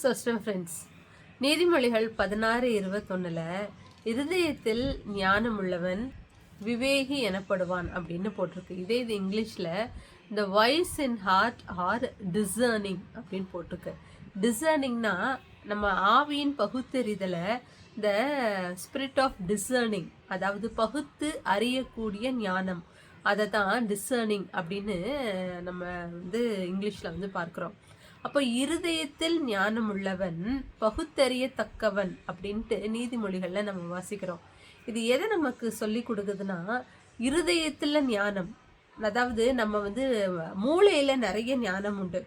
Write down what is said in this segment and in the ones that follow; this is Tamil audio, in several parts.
சொஸ்டம் ஃப்ரெண்ட்ஸ் நீதிமொழிகள் பதினாறு இருபத்தொன்னில் இருதயத்தில் ஞானம் உள்ளவன் விவேகி எனப்படுவான் அப்படின்னு போட்டிருக்கு. இதே இது இங்கிலீஷில் the voice in heart are discerning அப்படின்னு போட்டிருக்கு. டிசர்னிங்னா நம்ம ஆவியின் பகுத்தறிதலை த ஸ்பிரிட் ஆஃப் டிசர்னிங் அதாவது பகுத்து அறியக்கூடிய ஞானம். அதை தான் டிசர்னிங் அப்படின்னு நம்ம வந்து இங்கிலீஷில் வந்து பார்க்குறோம். அப்போ இருதயத்தில் ஞானம் உள்ளவன் பகுத்தறியத்தக்கவன் அப்படின்ட்டு நீதிமொழிகளில் நம்ம வாசிக்கிறோம். இது எதை நமக்கு சொல்லி கொடுக்குதுன்னா இருதயத்தில் ஞானம். அதாவது நம்ம வந்து மூளையில் நிறைய ஞானம் உண்டு.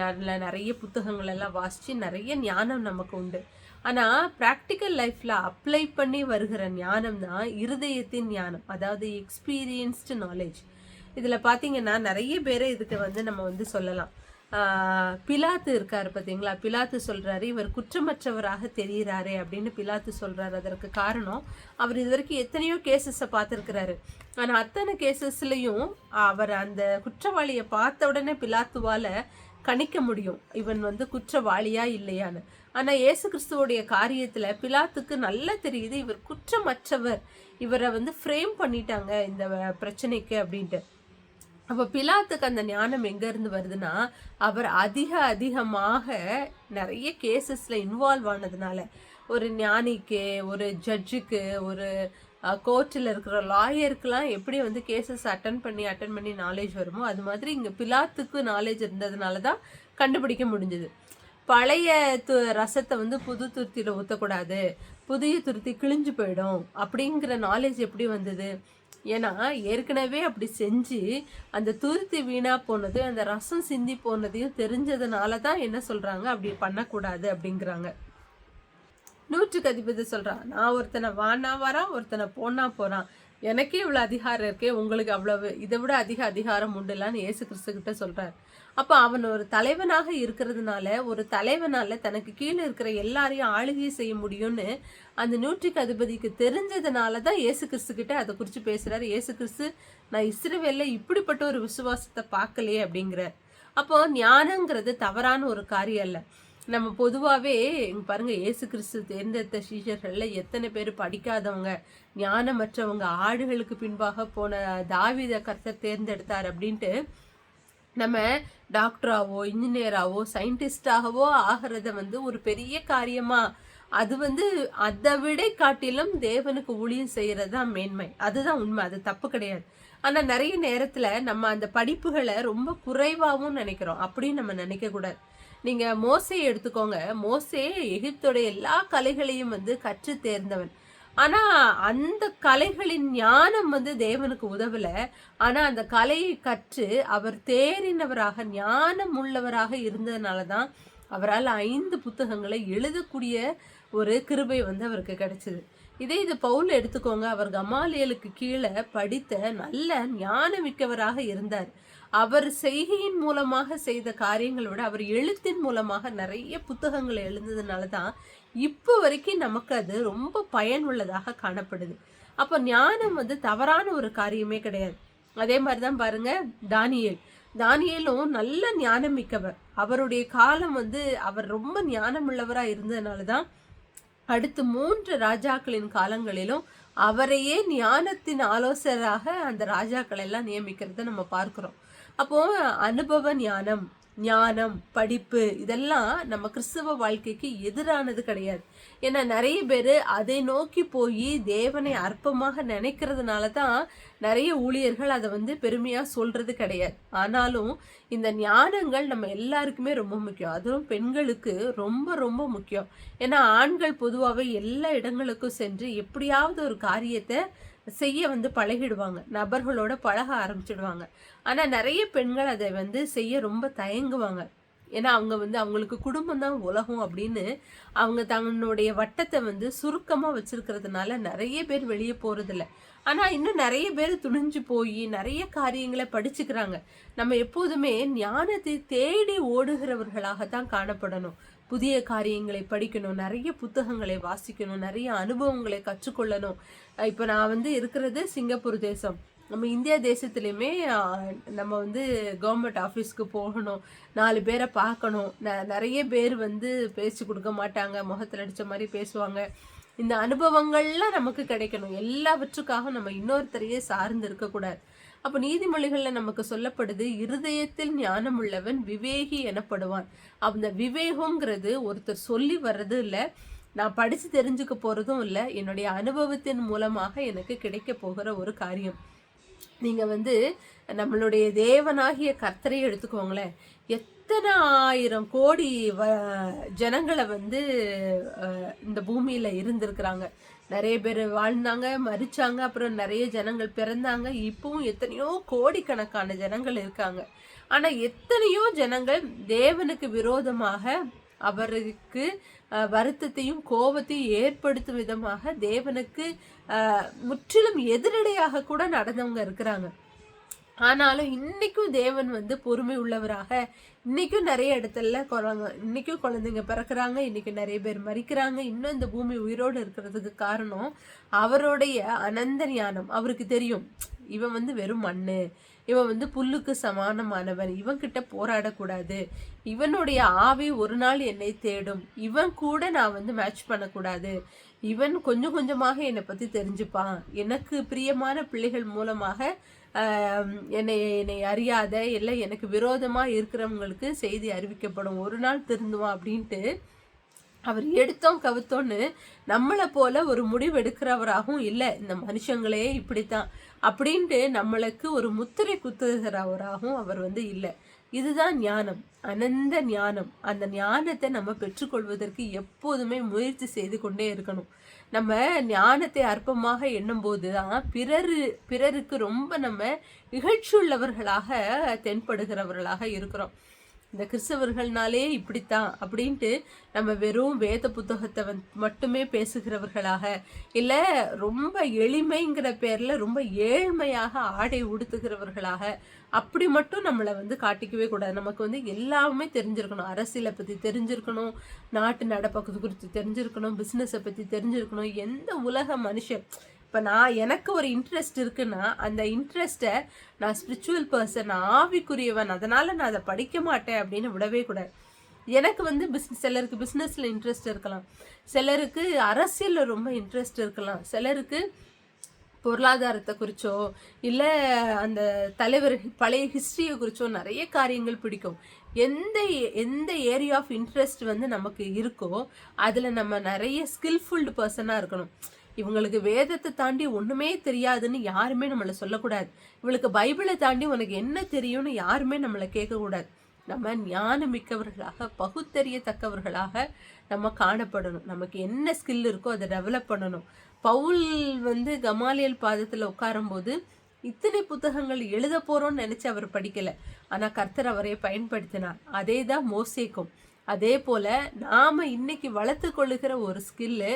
நல்ல நிறைய புத்தகங்கள் எல்லாம் வாசித்து நிறைய ஞானம் நமக்கு உண்டு. ஆனால் ப்ராக்டிக்கல் லைஃப்பில் அப்ளை பண்ணி வருகிற ஞானம் தான் இருதயத்தின் ஞானம். அதாவது எக்ஸ்பீரியன்ஸ்டு நாலேஜ் இதில் பார்த்தீங்கன்னா நிறைய பேரை இதுக்கு வந்து நம்ம வந்து சொல்லலாம். பிலாத்து இருக்கார் பார்த்தீங்களா பிலாத்து சொல்கிறாரு இவர் குற்றமற்றவராக தெரிகிறாரே அப்படின்னு பிலாத்து சொல்கிறாரு அதற்கு காரணம் அவர் இது வரைக்கும் எத்தனையோ கேசஸை பார்த்துருக்கிறாரு. ஆனால் அத்தனை கேசஸ்லையும் அவர் அந்த குற்றவாளியை பார்த்த உடனே பிலாத்துவால் கணிக்க முடியும் இவன் வந்து குற்றவாளியா இல்லையான்னு. ஆனால் இயேசு கிறிஸ்துவோடைய காரியத்தில் பிலாத்துக்கு நல்லா தெரியுது இவர் குற்றமற்றவர் இவரை வந்து ஃப்ரேம் பண்ணிட்டாங்க இந்த பிரச்சனைக்கு அப்படின்ட்டு. அப்போ பிலாத்துக்கு அந்த ஞானம் எங்கேருந்து வருதுன்னா அவர் அதிக அதிகமாக நிறைய கேசஸில் இன்வால்வ் ஆனதுனால. ஒரு ஞானிக்கு ஒரு ஜட்ஜுக்கு ஒரு கோர்ட்டில் இருக்கிற லாயருக்கெலாம் எப்படி வந்து கேசஸ் அட்டன் பண்ணி அட்டன் பண்ணி நாலேஜ் வருமோ அது மாதிரி இங்கே பிலாத்துக்கு நாலேஜ் இருந்ததுனால தான் கண்டுபிடிக்க முடிஞ்சது. பழைய து ரசத்தை வந்து புது துருத்தியில் ஊற்றக்கூடாது புதிய துருத்தி கிழிஞ்சு போயிடும் அப்படிங்கிற நாலேஜ் எப்படி வந்தது? ஏன்னா ஏற்கனவே அப்படி செஞ்சு அந்த துருத்தி வீணாக போனது அந்த ரசம் சிந்தி போனதையும் தெரிஞ்சதுனால தான் என்ன சொல்கிறாங்க அப்படி பண்ணக்கூடாது அப்படிங்கிறாங்க. நூற்றுக்கு அதிபதி சொல்கிறான் நான் ஒருத்தனை வானா வரான் ஒருத்தனை போனா போகிறான் எனக்கே இவ்வளோ அதிகாரம் இருக்கே உங்களுக்கு அவ்வளவு இதை விட அதிக அதிகாரம் உண்டுலான்னு ஏசு கிறிஸ்து கிட்ட சொல்கிறார் அப்போ அவன் ஒரு தலைவனாக இருக்கிறதுனால ஒரு தலைவனால் தனக்கு கீழே இருக்கிற எல்லாரையும் ஆளுகை செய்ய முடியும்னு அந்த நூற்றுக்கு அதிபதிக்கு தெரிஞ்சதுனால தான் ஏசு கிறிஸ்து கிட்ட அதை குறித்து பேசுகிறார் ஏசு கிறிஸ்து நான் இஸ்ரேவேலில் இப்படிப்பட்ட ஒரு விசுவாசத்தை பார்க்கலையே அப்படிங்கிற அப்போ ஞானங்கிறது தவறான ஒரு காரியம் இல்லை நம்ம பொதுவாகவே பாருங்கள் ஏசு கிறிஸ்து தேர்ந்தெடுத்த சீஷர்களில் எத்தனை பேர் படிக்காதவங்க ஞானமற்றவங்க ஆடுகளுக்கு பின்பாக போன தாவித கர்த்தர் தேர்ந்தெடுத்தார் அப்படின்ட்டு நம்ம டாக்டராகவோ இன்ஜினியராகவோ சயின்டிஸ்டாகவோ ஆகிறத வந்து ஒரு பெரிய காரியமாக அது வந்து அதை விட காட்டிலும் தேவனுக்கு ஊழியம் செய்கிறது தான் மேன்மை. அதுதான் உண்மை அது தப்பு கிடையாது. ஆனால் நிறைய நேரத்தில் நம்ம அந்த படிப்புகளை ரொம்ப குறைவாகவும் நினைக்கிறோம். அப்படின்னு நம்ம நினைக்கக்கூடாது. நீங்கள் மோசையை எடுத்துக்கோங்க. மோசே எகிப்தோடைய எல்லா கலைகளையும் வந்து கற்று தேர்ந்தவன். ஆனால் அந்த கலைகளின் ஞானம் வந்து தேவனுக்கு உதவலை. ஆனால் அந்த கலையை கற்று அவர் தேறினவராக ஞானம் உள்ளவராக இருந்ததுனால தான் அவரால் ஐந்து புத்தகங்களை எழுதக்கூடிய ஒரு கிருபை வந்து அவருக்கு கிடைச்சிது. இதே இது பவுல் எடுத்துக்கோங்க. அவர் கமாலியலுக்கு கீழே படித்த நல்ல ஞானமிக்கவராக இருந்தார். அவர் செய்கையின் மூலமாக செய்த காரியங்களை விட அவர் எழுத்தின் மூலமாக நிறைய புத்தகங்களை எழுந்ததுனால தான் இப்போ வரைக்கும் நமக்கு அது ரொம்ப பயனுள்ளதாக காணப்படுது. அப்போ ஞானம் வந்து தவறான ஒரு காரியமே கிடையாது. அதே மாதிரி தான் பாருங்க தானியல். தானியலும் நல்ல ஞானம் மிக்கவர். அவருடைய காலம் வந்து அவர் ரொம்ப ஞானம் உள்ளவராக இருந்ததுனால தான் அடுத்து மூன்று ராஜாக்களின் காலங்களிலும் அவரையே ஞானத்தின் ஆலோசகராக அந்த ராஜாக்கள் எல்லாம் நியமிக்கிறத நம்ம பார்க்கிறோம். அப்போ அனுபவ ஞானம் ஞானம் படிப்பு இதெல்லாம் நம்ம கிறிஸ்தவ வாழ்க்கைக்கு எதிரானது கிடையாது. ஏன்னா நிறைய பேர் அதை நோக்கி போய் தேவனை அற்பமாக நினைக்கிறதுனால தான் நிறைய ஊழியர்கள் அதை வந்து பெருமையாக சொல்கிறது கிடையாது. ஆனாலும் இந்த ஞானங்கள் நம்ம எல்லாருக்குமே ரொம்ப முக்கியம். அதுவும் பெண்களுக்கு ரொம்ப ரொம்ப முக்கியம். ஏன்னா ஆண்கள் பொதுவாகவே எல்லா இடங்களுக்கும் சென்று எப்படியாவது ஒரு காரியத்தை செய்ய வந்து பழகிடுவாங்க. நபர்களோட பழக ஆரம்பிச்சிடுவாங்க. ஆனால் நிறைய பெண்கள் அதை வந்து செய்ய ரொம்ப தயங்குவாங்க. ஏன்னா அவங்க வந்து அவங்களுக்கு குடும்பம் தான் உலகம் அப்படின்னு அவங்க தன்னுடைய வட்டத்தை வந்து சுருக்கமாக வச்சிருக்கிறதுனால நிறைய பேர் வெளியே போகிறதில்ல ஆனால் இன்னும் நிறைய பேர் துணிஞ்சு போய் நிறைய காரியங்களை படிச்சுக்கிறாங்க. நம்ம எப்போதுமே ஞானத்தை தேடி ஓடுகிறவர்களாக தான் காணப்படணும். புதிய காரியங்களை படிக்கணும் நிறைய புத்தகங்களை வாசிக்கணும் நிறைய அனுபவங்களை கற்றுக்கொள்ளணும். இப்போ நான் வந்து இருக்கிறது சிங்கப்பூர் தேசம். நம்ம இந்தியா தேசத்துலேயுமே நம்ம வந்து கவர்மெண்ட் ஆஃபீஸ்க்கு போகணும் நாலு பேரை பார்க்கணும். ந நிறைய பேர் வந்து பேச்சு கொடுக்க மாட்டாங்க முகத்தில் அடித்த மாதிரி பேசுவாங்க. இந்த அனுபவங்கள்லாம் நமக்கு கிடைக்கணும். எல்லாவற்றுக்காக நம்ம இன்னொருத்தரையே சார்ந்து இருக்கக்கூடாது. அப்போ நீதிமொழிகளில் நமக்கு சொல்லப்படுது இருதயத்தில் ஞானம் உள்ளவன் விவேகி எனப்படுவான். அந்த விவேகங்கிறது ஒருத்தர் சொல்லி வர்றது இல்லை. நான் படித்து தெரிஞ்சுக்க போகிறதும் இல்லை. என்னுடைய அனுபவத்தின் மூலமாக எனக்கு கிடைக்க போகிற ஒரு காரியம். நீங்கள் வந்து நம்மளுடைய தேவனாகிய கர்த்தரை எடுத்துக்கோங்களேன். எத்தனை ஆயிரம் கோடி வ ஜனங்களை வந்து இந்த பூமியில் இருந்திருக்கிறாங்க. நிறைய பேர் வாழ்ந்தாங்க மறிச்சாங்க அப்புறம் நிறைய ஜனங்கள் பிறந்தாங்க. இப்பவும் எத்தனையோ கோடிக்கணக்கான ஜனங்கள் இருக்காங்க. ஆனால் எத்தனையோ ஜனங்கள் தேவனுக்கு விரோதமாக அவருக்கு வருத்தத்தையும் கோபத்தையும் ஏற்படுத்தும் விதமாக தேவனுக்கு முற்றிலும் எதிரடையாக கூட நடந்தவங்க இருக்கிறாங்க. ஆனாலும் இன்னைக்கும் தேவன் வந்து பொறுமை உள்ளவராக. இன்னைக்கும் நிறைய இடத்துல குழந்தை இன்னைக்கும் குழந்தைங்க பிறக்கிறாங்க இன்னைக்கு நிறைய பேர் மறிக்கிறாங்க. இன்னும் இந்த பூமி உயிரோடு இருக்கிறதுக்கு காரணம் அவருடைய அனந்த ஞானம். அவருக்கு தெரியும் இவன் வந்து வெறும் மண்ணு. இவன் வந்து புல்லுக்கு சமானமானவன். இவன் கிட்ட போராடக்கூடாது. இவனுடைய ஆவி ஒரு நாள் என்னை தேடும். இவன் கூட நான் வந்து மேட்ச் பண்ணக்கூடாது. இவன் கொஞ்சம் கொஞ்சமாக என்னை பற்றி தெரிஞ்சுப்பான். எனக்கு பிரியமான பிள்ளைகள் மூலமாக என்னை என்னை அறியாத இல்லை எனக்கு விரோதமாக இருக்கிறவங்களுக்கு செய்தி அறிவிக்கப்படும். ஒரு நாள் திருந்துவான் அப்படின்ட்டு அவர் எடுத்தோம் கவுத்தோன்னு நம்மளை போல ஒரு முடிவு எடுக்கிறவராகவும் இல்லை. இந்த மனுஷங்களே இப்படித்தான். அப்படின்ட்டு நம்மளுக்கு ஒரு முத்திரை குத்துகிறவராகவும் அவர் வந்து இல்லை. இதுதான் ஞானம். அனந்த ஞானம். அந்த ஞானத்தை நம்ம பெற்றுக்கொள்வதற்கு எப்போதுமே முயற்சி செய்து கொண்டே இருக்கணும். நம்ம ஞானத்தை அற்பமாக எண்ணும்போது தான் பிறரு பிறருக்கு ரொம்ப நம்ம இகழ்ச்சியுள்ளவர்களாக தென்படுகிறவர்களாக இருக்கிறோம். இந்த கிறிஸ்தவர்கள்னாலே இப்படித்தான் அப்படின்ட்டு நம்ம வெறும் வேத புத்தகத்தை வந் மட்டுமே பேசுகிறவர்களாக இல்லை ரொம்ப எளிமைங்கிற பேரில் ரொம்ப ஏழ்மையாக ஆடை உடுத்துகிறவர்களாக அப்படி மட்டும் நம்மளை வந்து காட்டிக்கவே கூடாது. நமக்கு வந்து எல்லாமே தெரிஞ்சிருக்கணும். அரசியலை பற்றி தெரிஞ்சிருக்கணும். நாட்டு நடப்பகுதி குறித்து தெரிஞ்சிருக்கணும். பிஸ்னஸை பற்றி தெரிஞ்சிருக்கணும். எந்த உலக மனுஷன் இப்போ நான் எனக்கு ஒரு இன்ட்ரெஸ்ட் இருக்குன்னா அந்த இன்ட்ரெஸ்ட்டை நான் ஸ்பிரிச்சுவல் பர்சன் ஆவிக்குரியவன். அதனால் நான் அதை படிக்க மாட்டேன் அப்படின்னு விடவே கூடாது. எனக்கு வந்து பிஸ்னஸ் சிலருக்கு பிஸ்னஸில் இன்ட்ரெஸ்ட் இருக்கலாம். சிலருக்கு அரசியலில் ரொம்ப இன்ட்ரெஸ்ட் இருக்கலாம். சிலருக்கு பொருளாதாரத்தை குறிச்சோ இல்லை அந்த தலைவர் பழைய ஹிஸ்ட்ரியை குறிச்சோ நிறைய காரியங்கள் பிடிக்கும். எந்த எந்த ஏரியா ஆஃப் இன்ட்ரெஸ்ட் வந்து நமக்கு இருக்கோ அதில் நம்ம நிறைய ஸ்கில்ஃபுல்டு பர்சனாக இருக்கணும். இவங்களுக்கு வேதத்தை தாண்டி ஒன்றுமே தெரியாதுன்னு யாருமே நம்மளை சொல்லக்கூடாது. இவளுக்கு பைபிளை தாண்டி உனக்கு என்ன தெரியும்னு யாருமே நம்மளை கேட்கக்கூடாது. நம்ம ஞானம் மிக்கவர்களாக பகுத்தறியத்தக்கவர்களாக நம்ம காணப்படணும். நமக்கு என்ன ஸ்கில் இருக்கோ அதை டெவலப் பண்ணணும். பவுல் வந்து கமாலியல் பாதத்தில் உட்காரும்போது இத்தனை புத்தகங்கள் எழுத போகிறோம்னு நினச்சி அவர் படிக்கலை. ஆனால் கர்த்தர் அவரை பயன்படுத்தினார். அதே தான் மோசேக்கும். அதே போல் நாம் இன்னைக்கு வளர்த்து கொள்ளுகிற ஒரு ஸ்கில்லு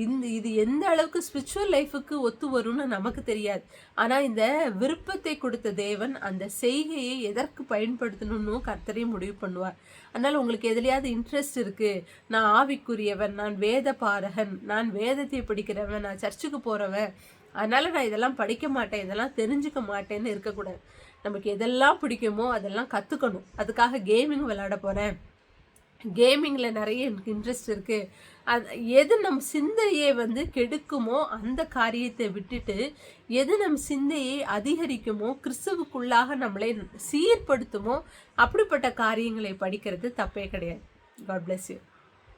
இந்த இது எந்த அளவுக்கு ஸ்பிரிச்சுவல் லைஃபுக்கு ஒத்து வரும்னு நமக்கு தெரியாது. ஆனால் இந்த விருப்பத்தை கொடுத்த தேவன் அந்த செய்கையை எதற்கு பயன்படுத்தணும்னு கர்த்தரையும் முடிவு பண்ணுவார். அதனால் உங்களுக்கு எதுலையாவது இன்ட்ரெஸ்ட் இருக்குது நான் ஆவிக்குரியவன் நான் வேத பாரகன் நான் வேதத்தை படிக்கிறவன் நான் சர்ச்சுக்கு போகிறவன் அதனால் நான் இதெல்லாம் படிக்க மாட்டேன் இதெல்லாம் தெரிஞ்சுக்க மாட்டேன்னு இருக்கக்கூடாது. நமக்கு எதெல்லாம் பிடிக்குமோ அதெல்லாம் கற்றுக்கணும் அதுக்காக கேமிங் விளையாட போகிறேன் கேமிங்கில் நிறைய எனக்கு இன்ட்ரெஸ்ட் இருக்குது அது எது நம் சிந்தையை வந்து கெடுக்குமோ அந்த காரியத்தை விட்டுட்டு எது நம் சிந்தையை அதிகரிக்குமோ கிறிஸ்துவுக்குள்ளாக நம்மளை சீர்படுத்துமோ அப்படிப்பட்ட காரியங்களை படிக்கிறது தப்பே கிடையாது. God bless you